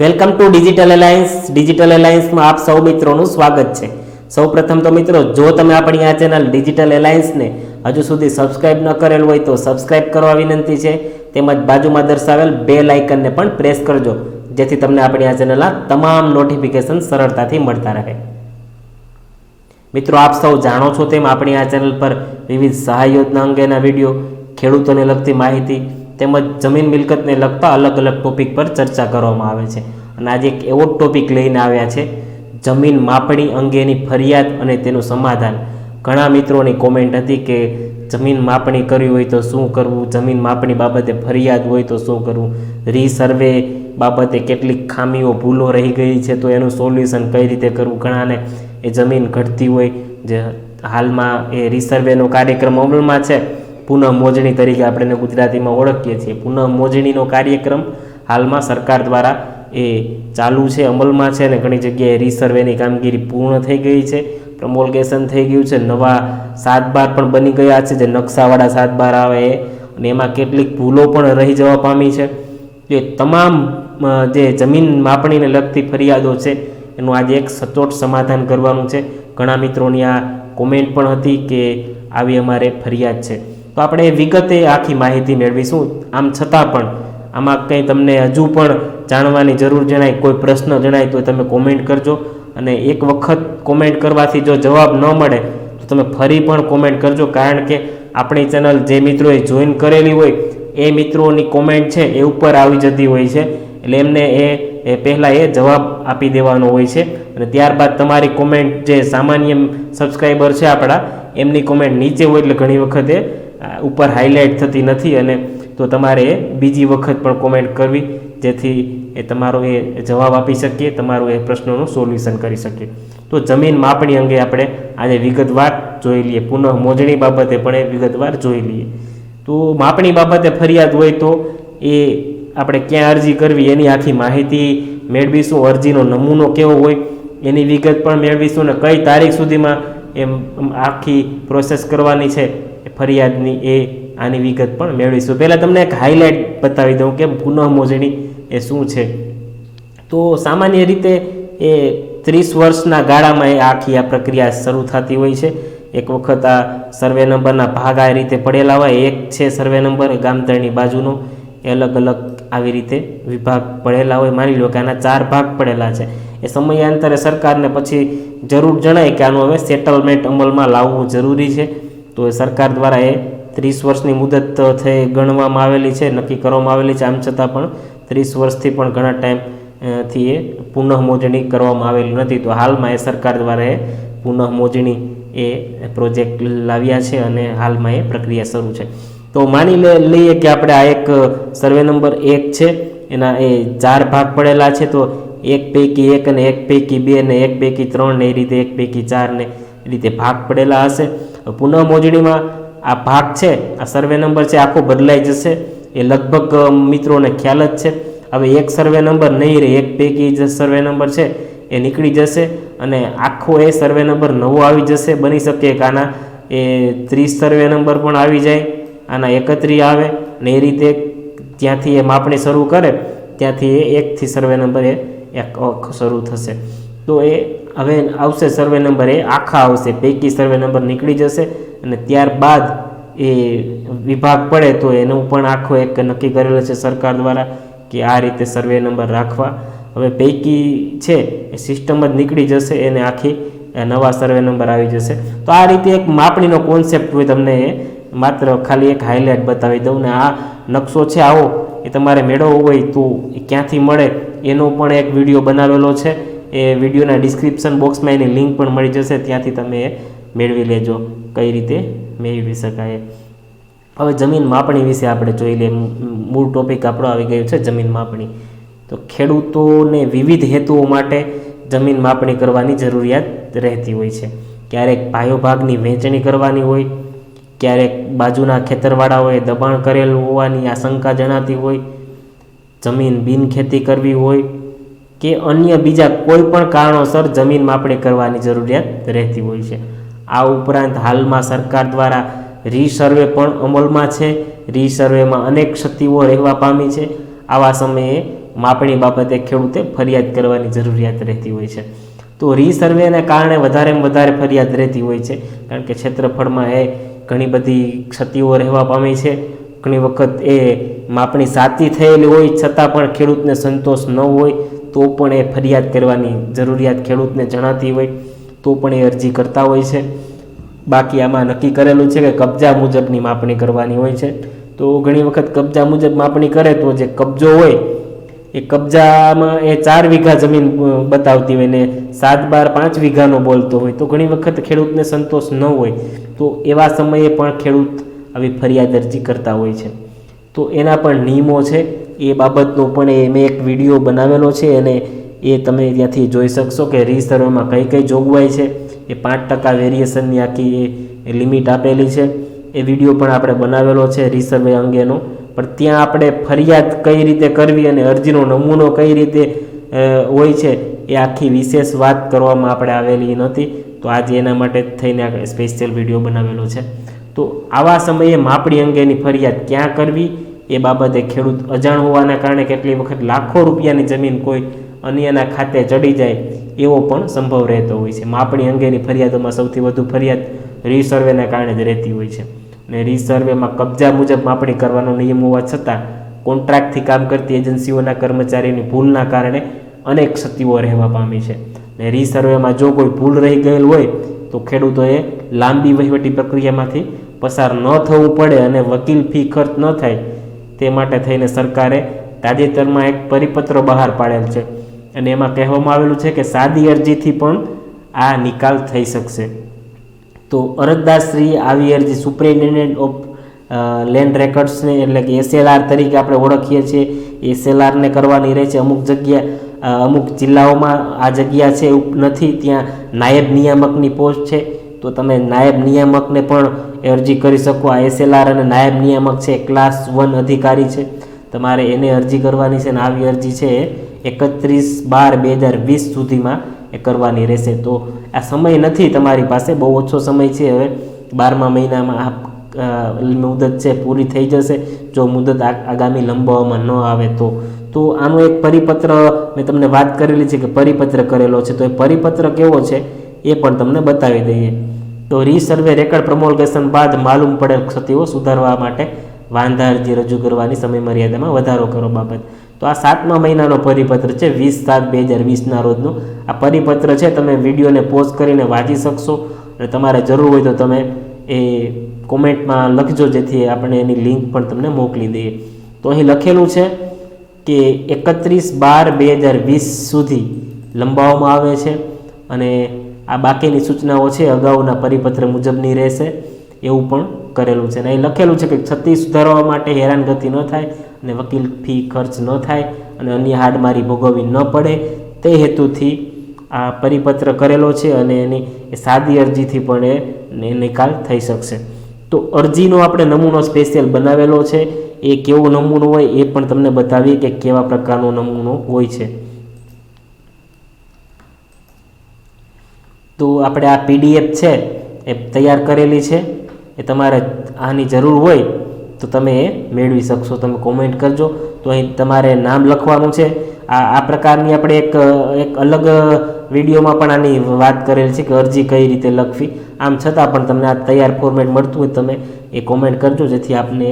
Welcome to digital alliance. Digital એલાયન્સમાં આપ સૌ મિત્રોનું સ્વાગત છે. સૌ પ્રથમ તો મિત્રો, જો તમે આપણી આ ચેનલ ડિજિટલ એલાયન્સને હજુ સુધી સબસ્ક્રાઇબ ન કરેલ હોય તો સબસ્ક્રાઇબ કરવા વિનંતી છે. તેમજ બાજુમાં દર્શાવેલ બે લાઇકનને પણ પ્રેસ કરજો, જેથી તમને આપણી આ ચેનલના તમામ નોટિફિકેશન સરળતાથી મળતા રહે. મિત્રો, આપ સૌ જાણો છો તેમ આપણી આ ચેનલ પર વિવિધ સહાય યોજના અંગેના વીડિયો, ખેડૂતોને લગતી માહિતી તેમજ જમીન મિલકતને લગતા અલગ અલગ ટોપિક પર ચર્ચા કરવામાં આવે છે. અને આજે એક એવો ટોપિક લઈને આવ્યા છે. જમીન માપણી અંગેની ફરિયાદ અને તેનું સમાધાન. ઘણા મિત્રોની કોમેન્ટ હતી કે જમીન માપણી કરવી હોય તો શું કરવું? જમીન માપણી બાબતે ફરિયાદ હોય તો શું કરવું? રીસર્વે બાબતે કેટલીક ખામીઓ, ભૂલો રહી ગઈ છે તો એનું સોલ્યુશન કઈ રીતે કરવું? ઘણાને એ જમીન ઘટતી હોય જે હાલમાં એ રીસર્વેનો કાર્યક્રમ અમલમાં છે. પુનઃ મોજણી તરીકે આપણે ગુજરાતીમાં ઓળખીએ છીએ. પુનઃ મોજણીનો કાર્યક્રમ હાલમાં સરકાર દ્વારા એ ચાલુ છે, અમલમાં છે અને ઘણી જગ્યાએ રીસર્વેની કામગીરી પૂર્ણ થઈ ગઈ છે. પ્રમોલગેશન થઈ ગયું છે. નવા સાત બાર પણ બની ગયા છે. જે નકશાવાળા સાત બાર આવે એ અને એમાં કેટલીક ભૂલો પણ રહી જવા પામી છે. એ તમામ જે જમીન માપણીને લગતી ફરિયાદો છે, એનું આજે એક સચોટ સમાધાન કરવાનું છે. ઘણા મિત્રોની આ કોમેન્ટ પણ હતી કે આવી અમારે ફરિયાદ છે. તો આપણે વિગતે આખી માહિતી મેળવીશું. આમ છતાં પણ આમાં કંઈ તમને હજુ પણ જાણવાની જરૂર જણાય, કોઈ પ્રશ્ન જણાય તો તમે કોમેન્ટ કરજો. અને એક વખત કોમેન્ટ કરવાથી જો જવાબ ન મળે, તો તમે ફરી પણ કોમેન્ટ કરજો. કારણ કે આપણી ચેનલ જે મિત્રોએ જોઈન કરેલી હોય, એ મિત્રોની કોમેન્ટ છે એ ઉપર આવી જતી હોય છે. એટલે એમને એ એ પહેલાં એ જવાબ આપી દેવાનો હોય છે. અને ત્યારબાદ તમારી કોમેન્ટ જે સામાન્ય સબસ્ક્રાઈબર છે આપણા, એમની કોમેન્ટ નીચે હોય એટલે ઘણી વખતે ઉપર હાઇલાઇટ થતી નથી અને તો તમારે બીજી વખત પણ કોમેન્ટ કરવી, જેથી એ તમારો એ જવાબ આપી શકીએ, તમારો એ પ્રશ્નોનું સોલ્યુશન કરી શકીએ. તો જમીન માપણી અંગે આપણે આજે વિગતવાર જોઈ લઈએ. પુનઃ મોજણી બાબતે પણ એ વિગતવાર જોઈ લઈએ. તો માપણી બાબતે ફરિયાદ હોય તો એ આપણે ક્યાં અરજી કરવી, એની આખી માહિતી મેળવીશું. અરજીનો નમૂનો કેવો હોય, એની વિગત પણ મેળવીશું અને કઈ તારીખ સુધીમાં એમ આખી પ્રોસેસ કરવાની છે ફરિયાદની એ આની વિગત પણ મેળવીશું. પહેલાં તમને એક હાઇલાઇટ બતાવી દઉં કે પુનઃ મોજણી એ શું છે. તો સામાન્ય રીતે એ ત્રીસ વર્ષના ગાળામાં એ આખી આ પ્રક્રિયા શરૂ થતી હોય છે. એક વખત આ સર્વે નંબરના ભાગ આ રીતે પડેલા હોય. એક છે સર્વે નંબર ગામતળની બાજુનો. એ અલગ અલગ આવી રીતે વિભાગ પડેલા હોય. માની લો કે આના ચાર ભાગ પડેલા છે. એ સમયાંતરે સરકારને પછી જરૂર જણાય કે આનું હવે સેટલમેન્ટ અમલમાં લાવવું જરૂરી છે. તો એ સરકાર દ્વારા એ ત્રીસ વર્ષની મુદત થઈ ગણવામાં આવેલી છે, નક્કી કરવામાં આવેલી છે. આમ છતાં પણ ત્રીસ વર્ષથી પણ ઘણા ટાઈમથી એ પુનઃમોજણી કરવામાં આવેલી નથી. તો હાલમાં એ સરકાર દ્વારા એ પુનઃમોજણી એ પ્રોજેક્ટ લાવ્યા છે અને હાલમાં એ પ્રક્રિયા શરૂ છે. તો માની લઈએ કે આપણે આ એક સર્વે નંબર એક છે. એના એ ચાર ભાગ પડેલા છે. તો એક પૈકી એક અને એક પૈકી બે ને એક પૈકી ત્રણ ને એ રીતે એક પૈકી ચાર ને એ રીતે ભાગ પડેલા હશે. પુનઃ મોજણીમાં આ ભાગ છે, આ સર્વે નંબર છે, આખો બદલાઈ જશે. એ લગભગ મિત્રોને ખ્યાલ જ છે. હવે એક સર્વે નંબર નહીં રહે, એક પૈકી જે સર્વે નંબર છે, એ નીકળી જશે અને આખો એ સર્વે નંબર નવો આવી જશે. બની શકે કે આના એ ત્રીસ સર્વે નંબર પણ આવી જાય, આના એકત્રી આવે ને એ રીતે ત્યાંથી એ માપણી શરૂ કરે, ત્યાંથી એ એકથી સર્વે નંબર એ શરૂ થશે. તો એ હવે આવશે સર્વે નંબર એ, આખા આવશે. પૈકી સર્વે નંબર નીકળી જશે અને ત્યારબાદ એ વિભાગ પડે તો એનું પણ આખો એક નક્કી કરેલો છે સરકાર દ્વારા કે આ રીતે સર્વે નંબર રાખવા. હવે પૈકી છે એ સિસ્ટમ જ નીકળી જશે, એને આખી નવા સર્વે નંબર આવી જશે. તો આ રીતે એક માપણીનો કોન્સેપ્ટ હોય તમને એ માત્ર ખાલી એક હાઇલાઇટ બતાવી દઉં ને આ નકશો છે આવો. એ તમારે મેળવવો હોય તો એ ક્યાંથી મળે એનો પણ એક વીડિયો બનાવેલો છે. એ વિડીયોના ડિસ્ક્રિપ્શન બોક્સમાં એની લિંક પણ મળી જશે. ત્યાંથી તમે મેળવી લેજો. કઈ રીતે? મેળવી શકાય. હવે જમીન માપણી વિશે આપણે જોઈ લઈએ. મૂળ ટોપિક આપણો આવી ગયો છે, જમીન માપણી. તો ખેડૂતોને વિવિધ હેતુઓ માટે જમીન માપણી કરવાની જરૂરિયાત રહેતી હોય છે. ક્યારેક ભાયો ભાગની વહેંચણી કરવાની હોય, ક્યારેક બાજુના ખેતરવાળાઓએ દબાણ કરેલું હોવાની આશંકા જણાતી હોય, જમીન બિનખેતી કરવી હોય કે અન્ય બીજા કોઈ પણ કારણોસર જમીન માપણી કરવાની જરૂરિયાત રહેતી હોય છે. આ ઉપરાંત હાલમાં સરકાર દ્વારા રીસર્વે પણ અમલમાં છે. રીસર્વેમાં અનેક ક્ષતિઓ રહેવા પામી છે. આવા સમયે માપણી બાબતે ખેડૂતે ફરિયાદ કરવાની જરૂરિયાત રહેતી હોય છે. તો રીસર્વેને કારણે વધારેમાં વધારે ફરિયાદ રહેતી હોય છે. કારણ કે ક્ષેત્રફળમાં એ ઘણી બધી ક્ષતિઓ રહેવા પામી છે. ઘણી વખત એ માપણી સાચી થયેલી હોય છતાં પણ ખેડૂતને સંતોષ ન હોય. તો પણ એ ફરિયાદ કરવાની જરૂરિયાત ખેડૂતને જણાતી હોય, તો પણ એ અરજી કરતા હોય છે. બાકી આમાં નક્કી કરેલું છે કે કબજા મુજબની માપણી કરવાની હોય છે. તો ઘણી વખત કબજા મુજબ માપણી કરે તો જે કબજો હોય, એ કબજામાં એ ચાર વીઘા જમીન બતાવતી હોય ને સાત બાર પાંચ વીઘાનો બોલતો હોય, તો ઘણી વખત ખેડૂતને સંતોષ ન હોય. તો એવા સમયે પણ ખેડૂત આવી ફરિયાદ અરજી કરતા હોય છે. તો એના પણ નિયમો છે. એ બાબતનો પણ એ મેં એક વીડિયો બનાવેલો છે અને એ તમે ત્યાંથી જોઈ શકશો કે રીસર્વમાં કઈ કઈ જોગવાઈ છે. એ પાંચ ટકા વેરિએશનની આખી એ લિમિટ આપેલી છે. એ વીડિયો પણ આપણે બનાવેલો છે રીસર્વે અંગેનો. પણ ત્યાં આપણે ફરિયાદ કઈ રીતે કરવી અને અરજીનો નમૂનો કઈ રીતે હોય છે એ આખી વિશેષ વાત કરવામાં આપણે આવેલી નથી. તો આજે એના માટે થઈને સ્પેશિયલ વીડિયો બનાવેલો છે. તો આવા સમયે માપણી અંગેની ફરિયાદ ક્યાં કરવી? એ બાબતે ખેડૂત અજાણ હોવાના કારણે કેટલી વખત લાખો રૂપિયાની જમીન કોઈ અન્યના ખાતે ચડી જાય એવો પણ સંભવ રહેતો હોય છે. માપણી અંગેની ફરિયાદોમાં સૌથી વધુ ફરિયાદ રીસર્વેના કારણે જ રહેતી હોય છે. ને રીસર્વેમાં કબજા મુજબ માપણી કરવાનો નિયમ હોવા છતાં કોન્ટ્રાક્ટથી કામ કરતી એજન્સીઓના કર્મચારીની ભૂલના કારણે અનેક ક્ષતિઓ રહેવા પામી છે. ને રીસર્વેમાં જો કોઈ ભૂલ રહી ગયેલ હોય તો ખેડૂતોએ લાંબી વહીવટી પ્રક્રિયામાંથી પસાર ન થવું પડે અને વકીલ ફી ખર્ચ ન થાય તે માટે થઈને સરકારે તાજેતરમાં એક પરિપત્ર બહાર પાડેલ છે. અને એમાં કહેવામાં આવેલું છે કે સાદી અરજીથી પણ આ નિકાલ થઈ શકશે. તો અરજદારશ્રી આવી અરજી સુપ્રિન્ટેન્ડન્ટ ઓફ લેન્ડ રેકર્ડ્સને એટલે કે એસએલઆર તરીકે આપણે ઓળખીએ છીએ. એસએલઆરને કરવાની રહે છે અમુક જગ્યા અમુક જિલ્લાઓમાં આ જગ્યા છે નથી. ત્યાં નાયબ નિયામકની પોસ્ટ છે. તો તમે નાયબ નિયામકને પણ અરજી કરી શકો. આ એસએલઆર અને નાયબ નિયામક છે ક્લાસ વન અધિકારી છે. તમારે એને અરજી કરવાની છે અને આવી અરજી છે એકત્રીસ બાર બે હજાર વીસ સુધીમાં એ કરવાની રહેશે. તો આ સમય નથી તમારી પાસે, બહુ ઓછો સમય છે હવે. બારમા મહિનામાં આ મુદત છે, પૂરી થઈ જશે. જો મુદત આગામી લંબાવવામાં ન આવે તો. તો આનો એક પરિપત્ર મેં તમને વાત કરેલી છે કે પરિપત્ર કરેલો છે. તો એ પરિપત્ર કેવો છે એ પણ તમને બતાવી દઈએ. તો રીસર્વે રેકર્ડ પ્રમોલગેશન બાદ માલુમ પડેલ ક્ષતિઓ સુધારવા માટે વાંધા અરજી રજૂ કરવાની સમય મર્યાદામાં વધારો કરો બાબત. તો આ સાતમા મહિનાનો પરિપત્ર છે, વીસ સાત બે હજાર વીસના રોજનો. આ પરિપત્ર છે, તમે વિડીયોને પોઝ કરીને વાંચી શકશો. અને તમારે જરૂર હોય તો તમે એ કોમેન્ટમાં લખજો, જેથી આપણે એની લિંક પણ તમને મોકલી દઈએ. તો અહીં લખેલું છે કે એકત્રીસ બાર બે હજાર વીસ સુધી લંબાવવામાં આવે છે. અને આ બાકીની સૂચનાઓ છે, અગાઉના પરિપત્ર મુજબની રહેશે, એવું પણ કરેલું છે. અને અહીં લખેલું છે કે ક્ષતિ સુધારવા માટે હેરાનગતિ ન થાય અને વકીલ ફી ખર્ચ ન થાય અને અન્ય હાડમારી ભોગવવી ન પડે. તે હેતુથી આ પરિપત્ર કરેલો છે અને એની સાદી અરજીથી પણ એ નિકાલ થઈ શકશે. તો અરજીનો આપણે નમૂનો સ્પેશિયલ બનાવેલો છે. એ કેવો નમૂનો હોય એ પણ તમને બતાવીએ કે કેવા પ્રકારનો નમૂનો હોય છે. તો આપણે આ પીડીએફ છે એ તૈયાર કરેલી છે. એ તમારે આની જરૂર હોય તો તમે એ મેળવી શકશો. તમે કોમેન્ટ કરજો. તો અહીં તમારે નામ લખવાનું છે. આ આ પ્રકારની આપણે એક એક અલગ વિડીયોમાં પણ આની વાત કરેલી છે કે અરજી કઈ રીતે લખવી. આમ છતાં પણ તમને આ તૈયાર ફોર્મેટ મળતું હોય તમે એ કોમેન્ટ કરજો, જેથી આપને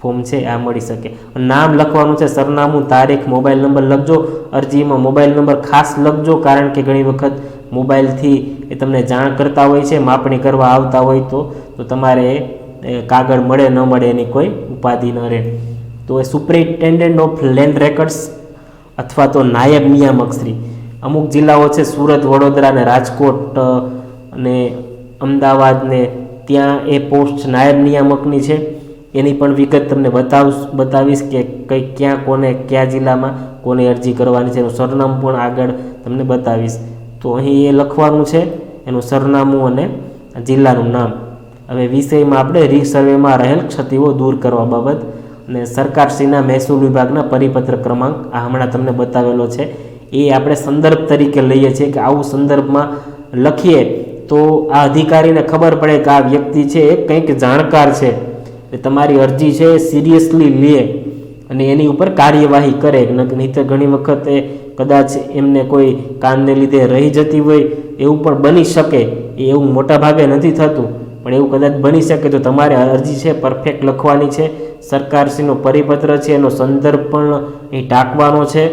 ફોર્મ છે આ મળી શકે. નામ લખવાનું છે, સરનામું, તારીખ, મોબાઈલ નંબર લખજો. અરજીમાં મોબાઈલ નંબર ખાસ લખજો, કારણ કે ઘણી વખત મોબાઈલથી એ તમને જાણ કરતા હોય છે, માપણી કરવા આવતા હોય તો તો તમારે કાગળ મળે, ન મળે એની કોઈ ઉપાધિ ન રહે. તો એ સુપરિન્ટેન્ડન્ટ ઓફ લેન્ડ રેકર્ડ્સ અથવા તો નાયબ નિયામકશ્રી અમુક જિલ્લાઓ છે, સુરત, વડોદરા અને રાજકોટ અને અમદાવાદ ને ત્યાં એ પોસ્ટ નાયબ નિયામકની છે. એની પણ વિગત તમને બતાવ બતાવીશ કે કઈ ક્યાં, કોને, કયા જિલ્લામાં કોને અરજી કરવાની છે, એનું સરનામું પણ આગળ તમને બતાવીશ. તો અહીં એ લખવાનું છે, એનું સરનામું અને જિલ્લાનું નામ. હવે વિષયમાં આપણે રિસર્વેમાં રહેલ ક્ષતિઓ દૂર કરવા બાબત અને સરકારશ્રીના મહેસૂલ વિભાગના પરિપત્ર ક્રમાંક આ હમણાં તમને બતાવેલો છે. એ આપણે સંદર્ભ તરીકે લઈએ છીએ કે આવું સંદર્ભમાં લખીએ તો આ અધિકારીને ખબર પડે કે આ વ્યક્તિ છે એ કંઈક જાણકાર છે. એ તમારી અરજી છે એ સિરિયસલી લે અને એની ઉપર કાર્યવાહી કરે. નહીં તો ઘણી વખતે કદાચ એમને કોઈ કામને લીધે રહી જતી હોય, એવું પણ બની શકે. એ એવું મોટા ભાગે નથી થતું. પણ એવું કદાચ બની શકે તો તમારે અરજી છે પરફેક્ટ લખવાની છે. સરકારશ્રીનો પરિપત્ર છે, એનો સંદર્ભ પણ અહીં ટાંકવાનો છે.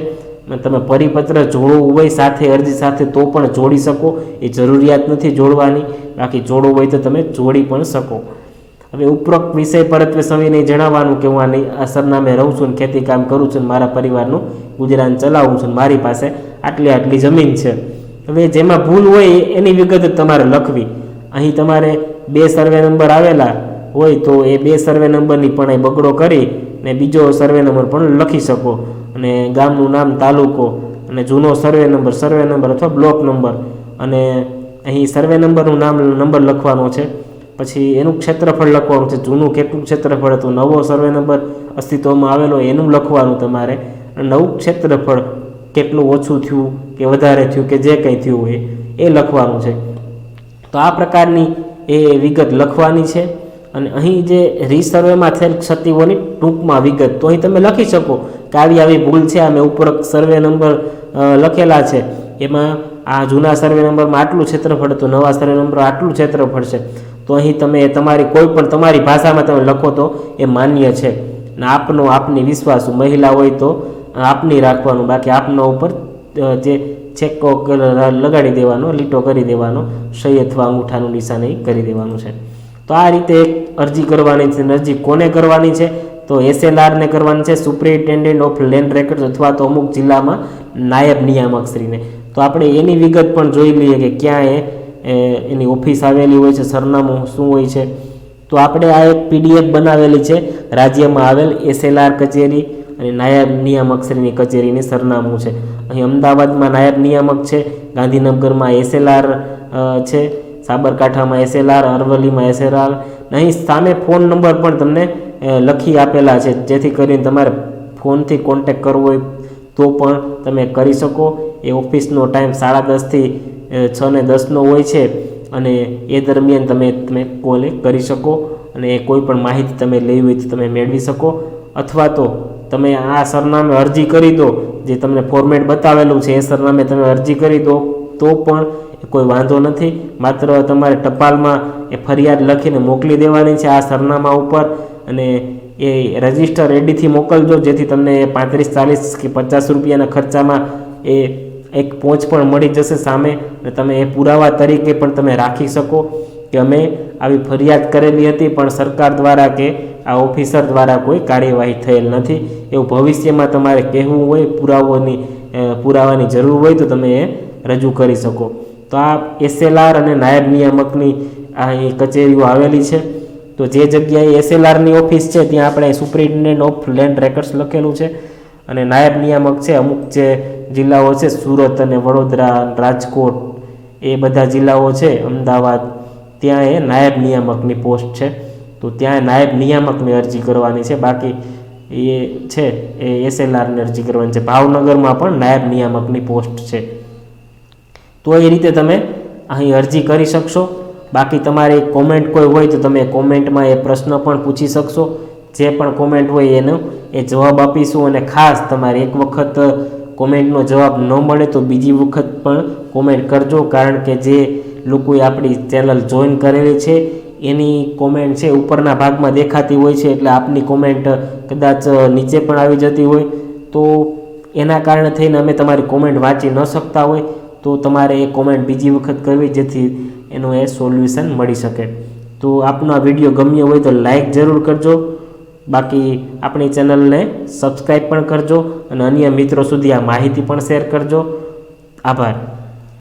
તમે પરિપત્ર જોડવું હોય, સાથે અરજી સાથે તો પણ જોડી શકો. એ જરૂરિયાત નથી જોડવાની. બાકી જોડવું હોય તો તમે જોડી પણ શકો. હવે ઉપરોક્ત વિષય પરત્વે સવિનય જણાવવાનું કે હું આ નહીં- આ સરનામે રહું છું ને ખેતી કામ કરું છું ને મારા પરિવારનું ગુજરાન ચલાવું છું ને મારી પાસે આટલી આટલી જમીન છે. હવે જેમાં ભૂલ હોય એની વિગત તમારે લખવી. અહીં તમારે બે સર્વે નંબર આવેલા હોય તો એ બે સર્વે નંબરની પણ અહીં બગડો કરી ને બીજો સર્વે નંબર પણ લખી શકો. અને ગામનું નામ, તાલુકો અને જૂનો સર્વે નંબર સર્વે નંબર અથવા બ્લોક નંબર અને અહીં સર્વે નંબરનું નામ નંબર લખવાનો છે. પછી એનું ક્ષેત્રફળ લખવાનું છે, જૂનું કેટલું ક્ષેત્રફળ હતું, નવો સર્વે નંબર અસ્તિત્વમાં આવેલો, એનું લખવાનું તમારે. નવું ક્ષેત્રફળ કેટલું ઓછું થયું કે વધારે થયું કે જે કંઈ થયું હોય, એ લખવાનું છે. તો આ પ્રકારની એ વિગત લખવાની છે. અને અહીં જે રીસર્વેમાં થયેલ ક્ષતિઓની ટૂંકમાં વિગત, તો અહીં તમે લખી શકો કે આવી આવી ભૂલ છે અમે ઉપરોક્ત સર્વે નંબર લખેલા છે. એમાં આ જૂના સર્વે નંબરમાં આટલું ક્ષેત્રફળ હતું, નવા સર્વે નંબર આટલું ક્ષેત્રફળ છે. તો અહીં તમે તમારી કોઈ પણ તમારી ભાષામાં તમે લખો તો એ માન્ય છે. ને આપનો આપની વિશ્વાસ મહિલા હોય તો આપની રાખવાનું, બાકી આપનો ઉપર જે છેક્કો લગાડી દેવાનો, લીટો કરી દેવાનો સહી અથવા અંગૂઠાનું નિશાન કરી દેવાનું છે. તો આ રીતે એક અરજી કરવાની છે અરજી કોને કરવાની છે? તો એસએલઆરને કરવાની છે સુપ્રિન્ટેન્ડન્ટ ઓફ લેન્ડ રેકર્ડ અથવા તો અમુક જિલ્લામાં નાયબ નિયામક શ્રીને તો આપણે એની વિગત પણ જોઈ લઈએ કે ક્યાં એ એ એની ઓફિસ આવેલી હોય છે, સરનામું શું હોય છે. તો આપણે આ એક પીડીએફ બનાવેલી છે, રાજ્યમાં આવેલ એસએલઆર કચેરી અને નાયબ નિયામક શ્રીની કચેરીની સરનામું છે. અહીં અમદાવાદમાં નાયબ નિયામક છે, ગાંધીનગરમાં એસએલઆર છે, સાબરકાંઠામાં એસએલઆર, અરવલ્લીમાં એસએલઆર. અહીં સામે ફોન નંબર પણ તમને લખી આપેલા છે. જેથી કરીને તમારે ફોનથી કોન્ટેક કરવો હોય તો પણ તમે કરી શકો. એ ઓફિસનો ટાઈમ સાડા દસથી છ ને દસનો હોય છે અને એ દરમિયાન તમે તમે કોલે કરી શકો અને કોઈ પણ માહિતી તમે લેવી હોય તો તમે મેળવી શકો. અથવા તો તમે આ સરનામે અરજી કરી દો, જે તમને ફોર્મેટ બતાવેલું છે, એ સરનામે તમે અરજી કરી દો, તો પણ કોઈ વાંધો નથી. માત્ર તમારે ટપાલમાં એ ફરિયાદ લખીને મોકલી દેવાની છે આ સરનામા ઉપર અને એ રજિસ્ટર રેડીથી મોકલજો, જેથી તમને પાંત્રીસ, ચાલીસ કે પચાસ રૂપિયાના ખર્ચામાં એ એક પહોંચ પણ મળી જશે સામે અને તમે એ પુરાવા તરીકે પણ તમે રાખી શકો કે અમે આવી ફરિયાદ કરેલી હતી, પણ સરકાર દ્વારા કે આ ઓફિસર દ્વારા કોઈ કાર્યવાહી થયેલ નથી. એવું ભવિષ્યમાં તમારે કહેવું હોય, પુરાવોની પુરાવાની જરૂર હોય તો તમે એ રજૂ કરી શકો. તો આ એસએલઆર અને નાયબ નિયામકની અહીં કચેરીઓ આવેલી છે. તો જે જગ્યાએ એસએલઆરની ઓફિસ છે, ત્યાં આપણે સુપ્રિન્ટેન્ડન્ટ ઓફ લેન્ડ રેકર્ડ્સ લખેલું છે. અને નાયબ નિયામક છે, અમુક જે જિલ્લાઓ છે સુરત અને વડોદરા, રાજકોટ, એ બધા જિલ્લાઓ છે, અમદાવાદ, ત્યાં એ નાયબ નિયામકની પોસ્ટ છે. તો ત્યાં નાયબ નિયામકની અરજી કરવાની છે. બાકી એ છે, એ એસએલઆરની અરજી કરવાની છે. ભાવનગરમાં પણ નાયબ નિયામકની પોસ્ટ છે. તો એ રીતે તમે અહીં અરજી કરી શકશો. બાકી તમારી કોમેન્ટ કોઈ હોય તો તમે કોમેન્ટમાં એ પ્રશ્ન પણ પૂછી શકશો. જે પણ કોમેન્ટ હોય એનો એ જવાબ આપીશું અને ખાસ તમારે એક વખત કોમેન્ટનો જવાબ ન મળે તો બીજી વખત પણ કોમેન્ટ કરજો, કારણ કે જે લોકોએ આપણી ચેનલ જોઈન કરેલી છે, એની કોમેન્ટ છે ઉપરના ભાગમાં દેખાતી હોય છે, એટલે આપની કોમેન્ટ કદાચ નીચે પણ આવી જતી હોય. તો એના કારણે થઈને અમે તમારી કોમેન્ટ વાંચી ન શકતા હોય, તો તમારે એ કોમેન્ટ બીજી વખત કરવી, જેથી એનું એ સોલ્યુશન મળી શકે. તો આપનો આ વીડિયો ગમ્યો હોય તો લાઈક જરૂર કરજો. બાકી આપણી ચેનલને સબસ્ક્રાઈબ પણ કરજો અને અન્ય મિત્રો સુધી આ માહિતી પણ શેર કરજો. આભાર.